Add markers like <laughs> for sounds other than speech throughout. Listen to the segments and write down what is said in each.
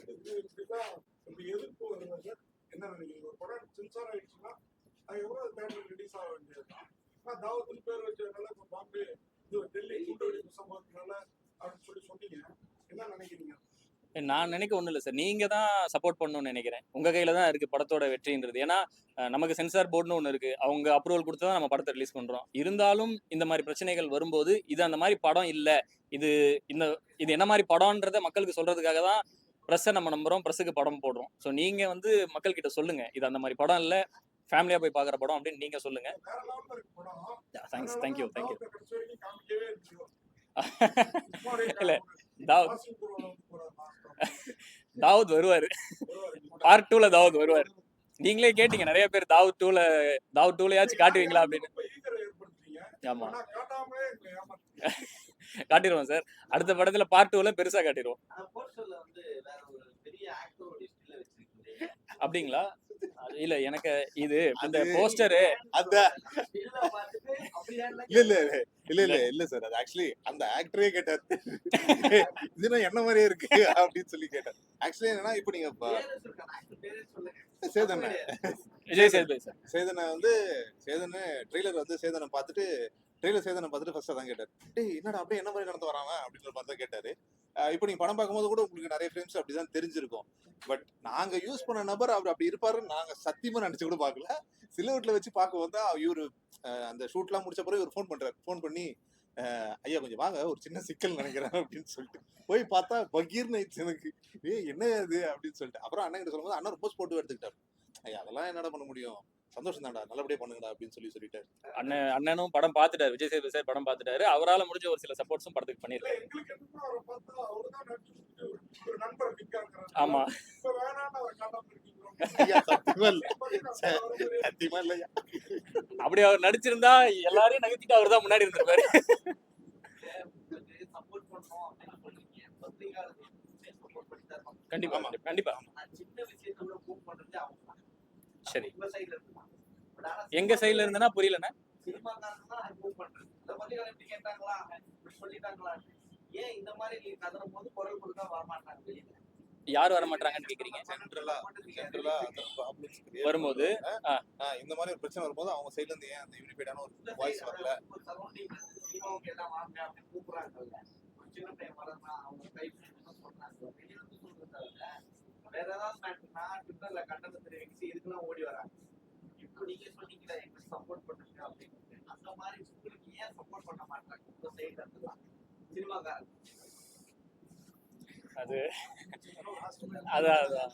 இப்படிதான் இப்படி எதிர்ப்பு என்ன நினைக்கிறீங்க ஒரு படம் சென்சார் ஆயிடுச்சுன்னா அது தேட்டர் ரிலீஸ் ஆக வேண்டியதுதான் தாவத்தில் பேர் வச்சதுனால இப்போ பாம்பே இது டெல்லி சம்பவத்தினால அப்படின்னு சொல்லி சொன்னீங்க என்ன நினைக்கிறீங்க நான் நினைக்க ஒன்றும் இல்லை சார் நீங்க தான் சப்போர்ட் பண்ணணும்னு நினைக்கிறேன். உங்க கையில தான் இருக்கு படத்தோட வெற்றின்றது. ஏன்னா நமக்கு சென்சார் போர்டுன்னு ஒன்று இருக்கு. அவங்க அப்ரூவல் கொடுத்து தான் நம்ம படத்தை ரிலீஸ் பண்றோம். இருந்தாலும் இந்த மாதிரி பிரச்சனைகள் வரும்போது இது அந்த மாதிரி படம் இல்லை. இது இந்த இது என்ன மாதிரி படம்ன்றத மக்களுக்கு சொல்றதுக்காக தான் ப்ரெஸ்ஸை நம்ம நம்புறோம் ப்ரெஸ்ஸுக்கு படம் போடுறோம். ஸோ நீங்க வந்து மக்கள் கிட்ட சொல்லுங்க. இது அந்த மாதிரி படம் இல்லை. ஃபேமிலியா போய் பார்க்குற படம் அப்படின்னு நீங்க சொல்லுங்க. தேங்க்ஸ் தேங்க்யூ தேங்க்யூ இல்ல, தாவூத். <laughs> தாவூத் வருவாரு. பார்ட் டூல தாவூத் வருவாரு. நீங்களே கேட்டீங்க நிறைய பேர் தாவூத் டூல தாவூத் டூலயாச்சும் காட்டுவீங்களா அப்படின்னு. ஆமா. <laughs> காட்டிடுவோம் சார். அடுத்த படத்துல பார்ட் டூல பெருசா காட்டிடுவோம் ஆனா போஸ்டர்ல வந்து வேற ஒரு பெரிய ஆக்டரோட ஸ்டில்ல வச்சிருக்கீங்க அப்படிங்களா? இல்ல எனக்கு இது அது- போஸ்டரு. அந்த இல்ல இல்ல இல்ல இல்ல இல்ல சார் அது ஆக்சுவலி அந்த ஆக்டரே கேட்டார். இதுனா என்ன மாதிரியே இருக்கு அப்படின்னு சொல்லி கேட்டார். ஆக்சுவலி என்னன்னா இப்போ நீங்க சேதனை விஜய் சேதுபதி சார் சேதனை வந்து சேதனை ட்ரெய்லர் வந்து சேதனை பார்த்துட்டு ட்ரெய்லர் சேதனை பார்த்துட்டு ஃபர்ஸ்ட் தான் கேட்டார். டேய் என்னடா அப்படியே என்ன மாதிரி நடந்து வராங்க அப்படின்ற மாதிரி தான் கேட்டாரு. இப்போ நீங்க படம் பார்க்கும்போது கூட உங்களுக்கு நிறைய ஃப்ரேம்ஸ் அப்படிதான் தெரிஞ்சிருக்கும். பட் நாங்க யூஸ் பண்ண நபர் அவர் அப்படி இருப்பாருன்னு நாங்க சத்தியமா நினைச்சு கூட பார்க்கல. சிலுவட்ல வச்சு பார்க்க வந்தா இவர் அந்த ஷூட்லாம் முடிச்ச பிறகு இவர் ஃபோன் பண்றாரு. ஃபோன் பண்ணி ஐயா கொஞ்சம் வாங்க. ஒரு சின்ன சிக்கல் நினைக்கிறேன். அப்படின்னு சொல்லிட்டு. போய் பார்த்தா பகீர்னு ஆயிடுச்சு எனக்கு. ஏய் என்ன அது அப்படின்னு சொல்லிட்டு. அப்புறம் அண்ணன் கிட்ட சொல்லும்போது அண்ணன் ரொம்ப போட்டு எடுத்துக்கிட்டாரு. ஐயா அதெல்லாம் என்னடா பண்ண முடியும்? சந்தோஷம் தான்டா நல்லபடியா பண்ணுங்கடா அப்படின்னு சொல்லி சொல்லிட்டாரு. அண்ணன் அண்ணனும் படம் பார்த்துட்டாரு விஜய் சேதுபதி சார் படம் பார்த்துட்டாரு. அவரால முடிஞ்ச ஒரு சில சப்போர்ட்ஸும் படத்துக்கு பண்ணிருக்காரு. ஆமா. அப்படி அவர் நடிச்சிருந்தா எல்லாரையும் நகர்த்திட்டு அவர் தான் முன்னாடி இருந்திருப்பாரு. கண்டிப்பா. கண்டிப்பா. சரி. எங்க சைடுல இருந்தனா புரியலண்ணே. யார் வர மாட்டாங்கன்னு கேக்குறீங்க சென்ட்ரலா சென்ட்ரலா வரும்போது, இந்த மாதிரி ஒரு பிரச்சனை வரும்போது அவங்க சைடுல இருந்து ஏன் அந்த யூனிஃபைடான ஒரு வாய்ஸ் வரல? கூப்பிடுறாங்கல்ல. வேற ஏதாவது மேட்டர்னா ட்விட்டர்ல கண்டனம் தெரிவிச்சு இதுக்கெல்லாம் ஓடி வராங்க. இப்போ நீங்க சொன்னீங்களே எங்களுக்கு சப்போர்ட் பண்ணுங்க அப்படின்னு அந்த மாதிரி உங்களுக்கு ஏன் சப்போர்ட் பண்ண மாட்டாங்க? உங்க சைடுல இருந்துலாம் சினிமாக்காரங்க அது அதான் அதான்.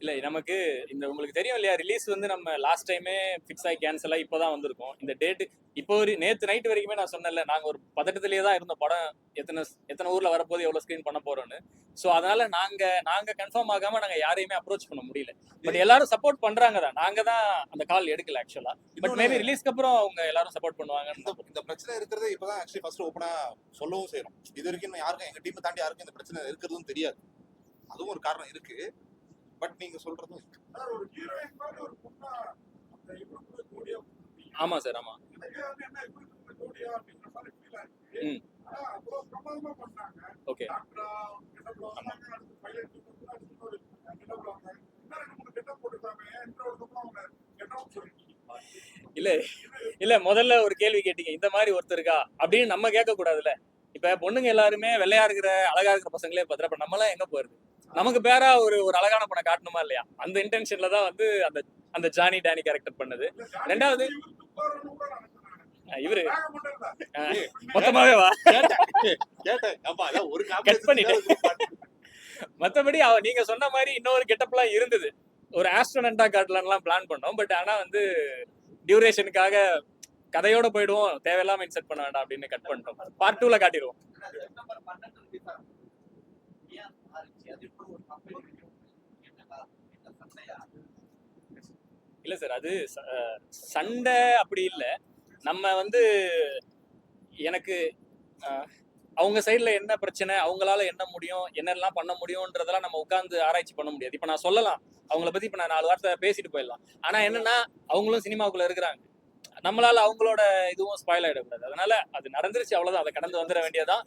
இல்ல நமக்கு இந்த உங்களுக்கு தெரியும் இல்லையா ரிலீஸ் வந்து நம்ம லாஸ்ட் டைமே ஃபிக்ஸ் ஆகி கேன்சல் ஆகி இப்போதான் வந்திருக்கோம். இந்த டேட்டு இப்போ ஒரு நேத்து நைட் வரைக்குமே நான் சொன்னேன்ல நாங்க ஒரு பதட்டத்திலேயே தான் இருந்த படம் எத்தனை எத்தனை ஊர்ல வரப்போது எவ்வளவு ஸ்கிரீன் பண்ண போறோம்னு. ஸோ அதனால நாங்க நாங்க கன்ஃபார்ம் ஆகாம நாங்க யாரையுமே அப்ரோச் பண்ண முடியல. பட் எல்லாரும் சப்போர்ட் பண்றாங்க தான். நாங்க தான் அந்த கால் எடுக்கல ஆக்சுவலா பட் மேபி ரிலீஸ்க்கு அப்புறம் அவங்க எல்லாரும் சப்போர்ட் பண்ணுவாங்க இந்த பிரச்சனை இருக்கிறதே இப்பதான் ஆக்சுவலி ஃபர்ஸ்ட் ஓப்பனா சொல்லவும் செய்யறோம் இது வரைக்கும் யாருக்கும் எங்க டீம் தாண்டி யாருக்கும் இந்த பிரச்சனை இருக்கிறதும் தெரியாது. அதுவும் ஒரு காரணம் இருக்கு. பட் நீங்க சொல்றதும். ஆமா சார் ஆமா. ஓகே. இல்ல இல்ல முதல்ல ஒரு கேள்வி கேட்டீங்க. இந்த மாதிரி ஒருத்தர் இருக்கா? அப்படின்னு நம்ம கேட்க கூடாதுல்ல இப்ப பொண்ணுங்க எல்லாருமே வெள்ளையா இருக்கிற அழகா இருக்கிற பசங்களே பத்திர அப்ப நம்மளாம் எங்க போறது? நமக்கு பேரா ஒரு ஒரு அழகான படம் காட்டணுமா இல்லையா? அந்த இன்டென்ஷன்ல தான் வந்து அந்த அந்த ஜானி டேனி கேரக்டர் பண்ணது. ரெண்டாவது- இவரு. மொத்தமாவே வா. ஒரு பண்ணிட்டேன். மத்தபடி அவ நீங்க சொன்ன மாதிரி இன்னொரு கெட்டப்லாம் இருந்தது. ஒரு ஆஸ்ட்ரோனண்டா காட்டலாம்லாம் பிளான் பண்ணோம். பட் ஆனா வந்து டியூரேஷனுக்காக கதையோட போயிடுவோம். தேவையில்லாம இன்செர்ட் பண்ண வேண்டாம் அப்படின்னு கட் பண்ணிட்டோம். பார்ட் டூல காட்டிடுவோம். இல்ல சார் அது ச- சண்டை அப்படி இல்லை. நம்ம வந்து எனக்கு அவங்க சைடில் என்ன பிரச்சனை அவங்களால என்ன முடியும் என்னெல்லாம் பண்ண முடியும்ன்றதெல்லாம் நம்ம உட்காந்து ஆராய்ச்சி பண்ண முடியாது. இப்போ நான் சொல்லலாம் அவங்கள பற்றி இப்போ நான் நாலு வார்த்தை பேசிட்டு போயிடலாம். ஆனால் என்னன்னா அவங்களும் சினிமாவுக்குள்ள இருக்கிறாங்க. நம்மளால அவங்களோட இதுவும் ஸ்பாயில் ஆகிடக்கூடாது அதனால அது நடந்துருச்சு அவ்வளோதான் அதை கடந்து வந்துட வேண்டியதான்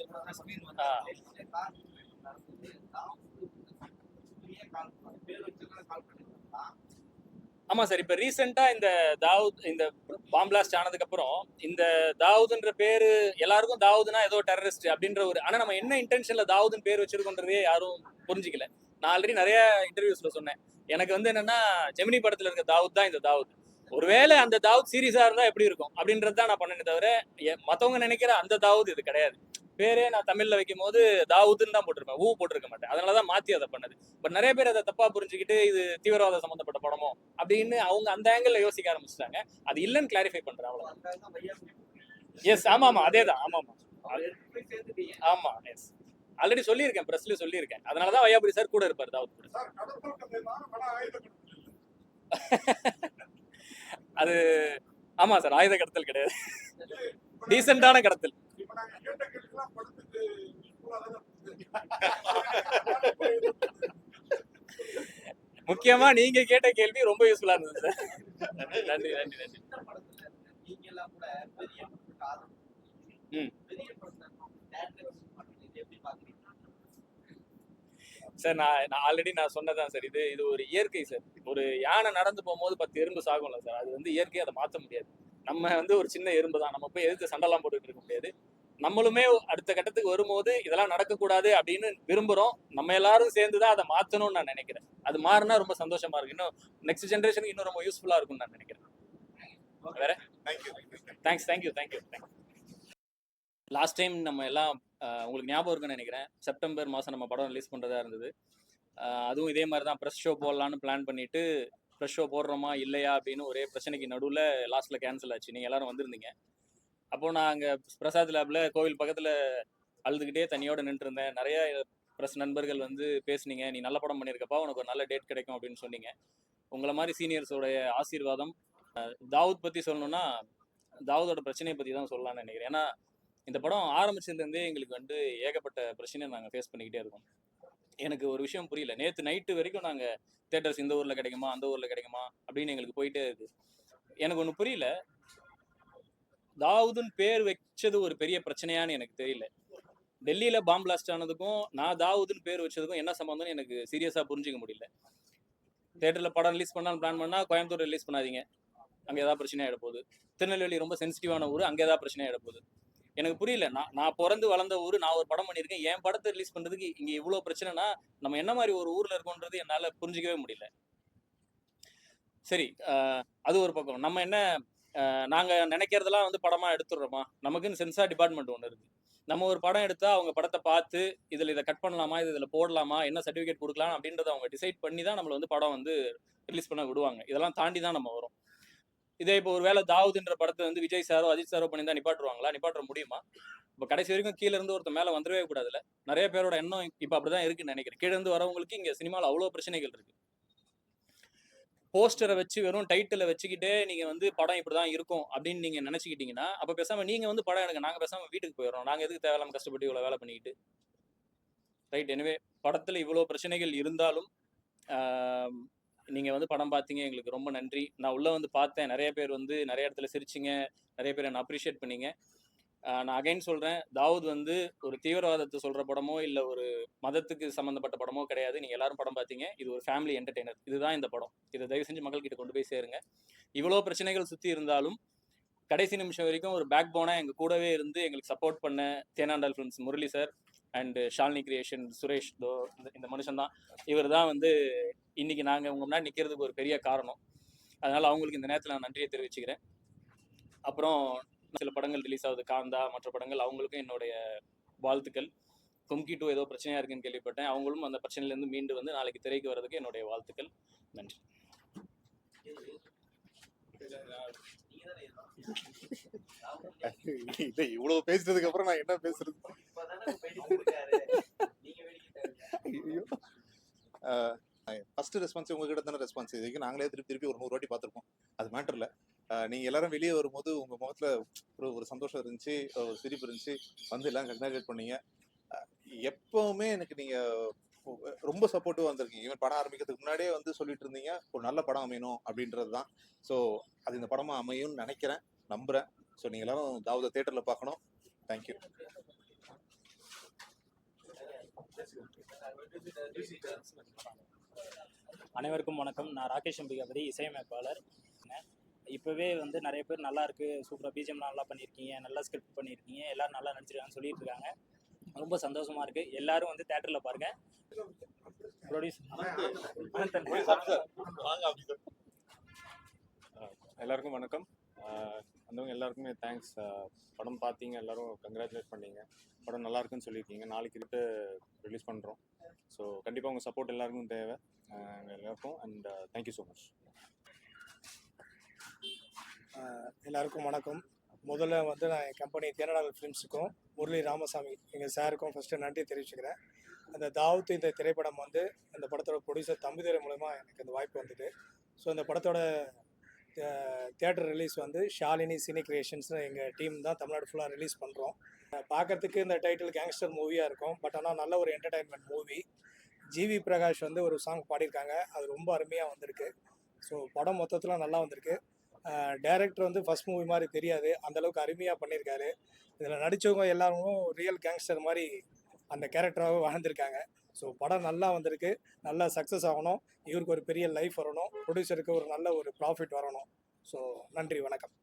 ஆமா சார் இப்ப ரீசெண்டா இந்த தாவூத் இந்த பாம்பிளாஸ்ட் ஆனதுக்கப்புறம் ஆனதுக்கு அப்புறம் இந்த தாவூதுன்ற பேரு எல்லாருக்கும் தாவூதுனா ஏதோ டெரரிஸ்ட் அப்படின்ற ஒரு ஆனா நம்ம என்ன இன்டென்ஷன்ல தாவூதுன்னு பேர் வச்சிருக்கோன்றதே யாரும் புரிஞ்சுக்கல. நான் ஆல்ரெடி நிறைய இன்டர்வியூஸ்ல சொன்னேன். எனக்கு வந்து என்னன்னா ஜெமினி படத்துல இருக்க தாவூத் தான் இந்த தாவூத். ஒருவேளை அந்த தாவூத் சீரியஸா இருந்தா எப்படி இருக்கும்? அப்படின்றது தான் நான் பண்ணேனே தவிர எ- மத்தவங்க நினைக்கிற அந்த தாவூத் இது கிடையாது. பேரே நான் தமிழ்ல வைக்கும் போது தாவூதுன்னு தான் போட்டிருப்பேன். ஊ போட்டிருக்க மாட்டேன். அதனாலதான் மாத்தி அதை பண்ணது. பட் நிறைய பேர் அதை தப்பா புரிஞ்சுக்கிட்டு இது தீவிரவாத சம்பந்தப்பட்ட படமோ அப்படின்னு அவங்க அந்த ஆங்கிள் யோசிக்க ஆரம்பிச்சிட்டாங்க. அது இல்லைன்னு கிளாரிஃபை பண்றேன் அவ்வளவு எஸ் ஆமா ஆமா அதே தான் ஆமா ஆமா ஆமா எஸ் ஆல்ரெடி சொல்லியிருக்கேன். பிரஸ்ல சொல்லியிருக்கேன் அதனாலதான் வையாபுரி சார் கூட இருப்பார் தாவூத் கூட. அது ஆமா சார் ஆயுத கடத்தல் கிடையாது. டீசென்டான கடத்தல். நாங்க கேட்ட படத்துக்கு. முக்கியமா நீங்க கேட்ட கேள்வி ரொம்ப யூஸ்ஃபுல்லா இருந்தது. சார் நன்றி நன்றி. நன்றி சார் நான் நான் ஆல்ரெடி நான் சொன்னதான் சார். இது இது ஒரு இயற்கை சார். ஒரு யானை நடந்து போகும்போது பத்து எறும்பு சாகும்ல சார். அது வந்து இயற்கை அதை மாற்ற முடியாது. நம்ம வந்து ஒரு சின்ன எறும்பு தான் நம்ம போய் எதிர்த்து சண்டைலாம் போட்டுட்டு இருக்க முடியாது. நம்மளுமே அடுத்த கட்டத்துக்கு வரும்போது இதெல்லாம் நடக்கக்கூடாது அப்படின்னு விரும்புறோம். நம்ம எல்லாரும் சேர்ந்து தான் அதை மாற்றணும்னு நான் நினைக்கிறேன். அது மாறினா ரொம்ப சந்தோஷமா இருக்கு இன்னும் நெக்ஸ்ட் ஜென்ரேஷனுக்கு இன்னும் ரொம்ப யூஸ்ஃபுல்லா இருக்கும்னு நான் நினைக்கிறேன். Thank you thanks thank you thank you last time நம்ம எல்லாம் உங்களுக்கு ஞாபகம் இருக்குன்னு நினைக்கிறேன். செப்டம்பர் மாதம் நம்ம படம் ரிலீஸ் பண்ணுறதா இருந்தது. அதுவும் இதே மாதிரி தான் ப்ரெஸ் ஷோ போடலான்னு பிளான் பண்ணிட்டு ப்ரெஸ் ஷோ போடுறோமா இல்லையா அப்படின்னு ஒரே பிரச்சனைக்கு நடுவில் லாஸ்ட்டில் கேன்சல் ஆச்சு. நீங்கள் எல்லாரும் வந்திருந்தீங்க. அப்போ நான் அங்கே பிரசாத் லேபில் கோவில் பக்கத்தில் அழுதுகிட்டே தனியோட நின்றுருந்தேன். நிறைய ப்ரெஸ் நண்பர்கள் வந்து பேசுனீங்க நீ நல்ல படம் பண்ணியிருக்கப்பா உனக்கு ஒரு நல்ல டேட் கிடைக்கும் அப்படின்னு சொன்னீங்க. உங்களை மாதிரி சீனியர்ஸோடைய ஆசீர்வாதம் தாவூத் பற்றி சொல்லணும்னா தாவூதோட பிரச்சனையை பற்றி தான் சொல்லலாம்னு நினைக்கிறேன். ஏன்னா இந்த படம் ஆரம்பிச்சதுலேருந்தே எங்களுக்கு வந்து ஏகப்பட்ட பிரச்சனையை நாங்கள் ஃபேஸ் பண்ணிக்கிட்டே இருக்கோம். எனக்கு ஒரு விஷயம் புரியல. நேற்று நைட்டு வரைக்கும் நாங்கள் தேட்டர்ஸ் இந்த ஊரில் கிடைக்குமா அந்த ஊரில் கிடைக்குமா அப்படின்னு எங்களுக்கு போயிட்டே இருக்கு. எனக்கு ஒன்று புரியல. தாவூதுன்னு பேர் வச்சது ஒரு பெரிய பிரச்சனையான்னு எனக்கு தெரியல. டெல்லியில் பாம் பிளாஸ்ட் ஆனதுக்கும் நான் தாவூதுன்னு பேர் வச்சதுக்கும் என்ன சம்பந்தம்னு எனக்கு சீரியஸாக புரிஞ்சிக்க முடியல. தேட்டரில் படம் ரிலீஸ் பண்ணாலும் பிளான் பண்ணால் கோயம்புத்தூர் ரிலீஸ் பண்ணாதீங்க. அங்கே ஏதாவது பிரச்சனை ஆகிட போகுது. திருநெல்வேலி ரொம்ப சென்சிட்டிவான ஊர் அங்கே ஏதாவது பிரச்சனை ஆகிட போகுது. எனக்கு புரியல நான் நான் பிறந்து வளர்ந்த ஊர் நான் ஒரு படம் பண்ணியிருக்கேன். என் படத்தை ரிலீஸ் பண்ணுறதுக்கு இங்கே இவ்வளோ பிரச்சனைனா நம்ம என்ன மாதிரி ஒரு ஊரில் இருக்கோன்றது என்னால் புரிஞ்சிக்கவே முடியல. சரி அது ஒரு பக்கம். நம்ம என்ன நாங்கள் நினைக்கிறதெல்லாம் வந்து படமாக எடுத்துடுறோமா? நமக்குன்னு சென்சார் டிபார்ட்மெண்ட் ஒன்று இருக்குது நம்ம ஒரு படம் எடுத்தால் அவங்க படத்தை பார்த்து இதில் இதை கட் பண்ணலாமா? இது இதில் போடலாமா? என்ன சர்டிஃபிகேட் கொடுக்கலாம்? அப்படின்றத அவங்க டிசைட் பண்ணி தான் நம்மளை வந்து படம் வந்து ரிலீஸ் பண்ண விடுவாங்க. இதெல்லாம் தாண்டி தான் நம்ம வரோம். இதே இப்போ ஒரு வேளை தாவூதுன்ற படத்தை வந்து விஜய் சாரோ அஜித் சாரோ பண்ணி தான் நிப்பாட்டுருவாங்களா? நிப்பாட்ட முடியுமா? இப்போ கடைசி வரைக்கும் கீழ இருந்து ஒருத்தர் மேலே வந்துடவே கூடாதுல நிறைய பேரோட எண்ணம் இப்போ அப்படிதான் இருக்குன்னு நினைக்கிறேன். கீழே இருந்து வரவங்களுக்கு இங்கே சினிமாவில் அவ்வளோ பிரச்சனைகள் இருக்கு. போஸ்டரை வச்சு வெறும் டைட்டிலை வச்சுக்கிட்டே நீங்க வந்து படம் இப்படிதான் இருக்கும் அப்படின்னு நீங்க நினைச்சுக்கிட்டீங்கன்னா அப்ப பேசாம நீங்க வந்து படம் எடுங்க. நாங்க பேசாம வீட்டுக்கு போயிடுறோம். நாங்க எதுக்கு தேவையில்லாம கஷ்டப்பட்டு இவ்வளவு வேலை பண்ணிக்கிட்டு? ரைட் எனவே படத்துல இவ்வளவு பிரச்சனைகள் இருந்தாலும் நீங்க வந்து படம் பார்த்தீங்க. எங்களுக்கு ரொம்ப நன்றி. நான் உள்ள வந்து பார்த்தேன். நிறைய பேர் வந்து நிறைய இடத்துல சிரிச்சிங்க. நிறைய பேர் என்ன அப்ரிஷியேட் பண்ணீங்க. நான் அகைன் சொல்றேன். தாவூத் வந்து ஒரு தீவிரவாதத்தை சொல்ற படமோ இல்ல ஒரு மதத்துக்கு சம்பந்தப்பட்ட படமோ கிடையாது. நீங்க எல்லாரும் படம் பார்த்தீங்க இது ஒரு ஃபேமிலி என்டர்டெய்னர் இதுதான் இந்த படம். இதை தயவு செஞ்சு மக்கள் கிட்ட கொண்டு போய் சேருங்க. இவ்வளோ பிரச்சனைகள் சுத்தி இருந்தாலும் கடைசி நிமிஷம் வரைக்கும் ஒரு பேக் போனா எங்க கூடவே இருந்து எங்களுக்கு சப்போர்ட் பண்ண Thenandal films Murali sir and Shalini creation Suresh தோ இந்த- இந்த மனுஷன் தான். இவர் தான் வந்து இன்னைக்கு நாங்க உங்க முன்னாடி நிக்கிறதுக்கு ஒரு பெரிய காரணம். அதனால அவங்களுக்கு இந்த நேரத்தில் நான் நன்றியை தெரிவிச்சுக்கிறேன். அப்புறம் சில படங்கள் ரிலீஸ் ஆகுது. காந்தா மற்ற படங்கள் அவங்களுக்கும் என்னுடைய வாழ்த்துக்கள். கும்கி டூ ஏதோ பிரச்சனையா இருக்குன்னு கேள்விப்பட்டேன். அவங்களும் அந்த பிரச்சனையிலேருந்து மீண்டு வந்து நாளைக்கு திரைக்கு வர்றதுக்கு என்னுடைய வாழ்த்துக்கள். நன்றி. இல்ல இவ்வளவு பேசுறதுக்கு அப்புறம் நான் என்ன பேசுறது? ஃபர்ஸ்ட் ரெஸ்பான்ஸ் உங்ககிட்ட தானே ரெஸ்பான்ஸ் இதுக்கு நாங்களே திருப்பி திருப்பி ஒரு நூறு வாட்டி பார்த்துருப்போம். அது மேட்டர் இல்லை. நீங்க எல்லாரும் வெளியே வரும்போது உங்க முகத்துல ஒரு ஒரு சந்தோஷம் இருந்துச்சு ஒரு சிரிப்பு இருந்துச்சு. வந்து எல்லாம் கங்க்ராச்சுலேட் பண்ணீங்க. எப்பவுமே எனக்கு நீங்க ரொம்ப சப்போர்ட்டிவா வந்திருக்கீங்க. ஈவன் படம் ஆரம்பிக்கிறதுக்கு முன்னாடியே வந்து சொல்லிட்டு இருந்தீங்க ஒரு நல்ல படம் அமையணும் அப்படின்றது தான். ஸோ அது இந்த படமா அமையும்னு நினைக்கிறேன் நம்புறேன். ஸோ நீங்க எல்லாரும் தாவூத தேட்டர்ல பார்க்கணும். தேங்க்யூ அனைவருக்கும் வணக்கம். நான் ராகேஷ் அம்பிகாபதி இசையமைப்பாளர். இப்போவே வந்து நிறைய பேர் நல்லா இருக்கு சூப்பராக பிஜிஎம் நல்லா பண்ணியிருக்கீங்க நல்லா ஸ்கிரிப்ட் பண்ணியிருக்கீங்க எல்லாரும் நல்லா நடிச்சிருக்காங்கன்னு சொல்லிட்டு இருக்காங்க. ரொம்ப சந்தோஷமா இருக்கு. எல்லாரும் வந்து தேட்டரில் பாருங்க. ப்ரொடியூஸ் எல்லாருக்கும் வணக்கம். வந்தவங்க எல்லாருக்குமே தேங்க்ஸ் படம் பார்த்தீங்க எல்லாரும் கங்க்ராச்சுலேட் பண்ணீங்க. படம் நல்லா இருக்குன்னு சொல்லியிருக்கீங்க. நாளைக்கு இருட்டு ரிலீஸ் பண்ணுறோம் ஸோ கண்டிப்பாக உங்கள் சப்போர்ட் எல்லாருக்கும் தேவை. எல்லாருக்கும் அண்ட் தேங்க்யூ ஸோ மச் எல்லாருக்கும் வணக்கம். முதல்ல வந்து நான் என் கம்பெனி தேனடால் ஃபிலிம்ஸுக்கும் முரளி ராமசாமி எங்கள் சாருக்கும் ஃபஸ்ட்டு நன்றி தெரிவிச்சுக்கிறேன். அந்த தாவூத் இந்த திரைப்படம் வந்து அந்த படத்தோட ப்ரொடியூசர் தம்பிதுரை மூலமாக எனக்கு அந்த வாய்ப்பு வந்தது. ஸோ அந்த படத்தோட தேட்டர் ரிலீஸ் வந்து ஷாலினி சினி கிரியேஷன்ஸ்னு எங்கள் டீம் தான் தமிழ்நாடு ஃபுல்லாக ரிலீஸ் பண்ணுறோம் பார்க்கறதுக்கு இந்த டைட்டில் கேங்ஸ்டர் மூவியாக இருக்கும். பட் ஆனால் நல்ல ஒரு என்டர்டைன்மெண்ட் மூவி ஜிவி பிரகாஷ் வந்து ஒரு சாங் பாடியிருக்காங்க. அது ரொம்ப அருமையாக வந்திருக்கு. ஸோ படம் மொத்தத்தில் நல்லா வந்திருக்கு. டேரக்டர் வந்து ஃபர்ஸ்ட் மூவி மாதிரி தெரியாது. அந்தளவுக்கு அருமையாக பண்ணியிருக்காரு இதில் நடித்தவங்க எல்லாரும் ரியல் கேங்ஸ்டர் மாதிரி அந்த கேரக்டராகவே வாழ்ந்திருக்காங்க. ஸோ படம் நல்லா வந்திருக்கு. நல்லா சக்ஸஸ் ஆகணும். இவருக்கு ஒரு பெரிய லைஃப் வரணும். ப்ரொடியூசருக்கு ஒரு நல்ல ஒரு ப்ராஃபிட் வரணும். ஸோ நன்றி வணக்கம்.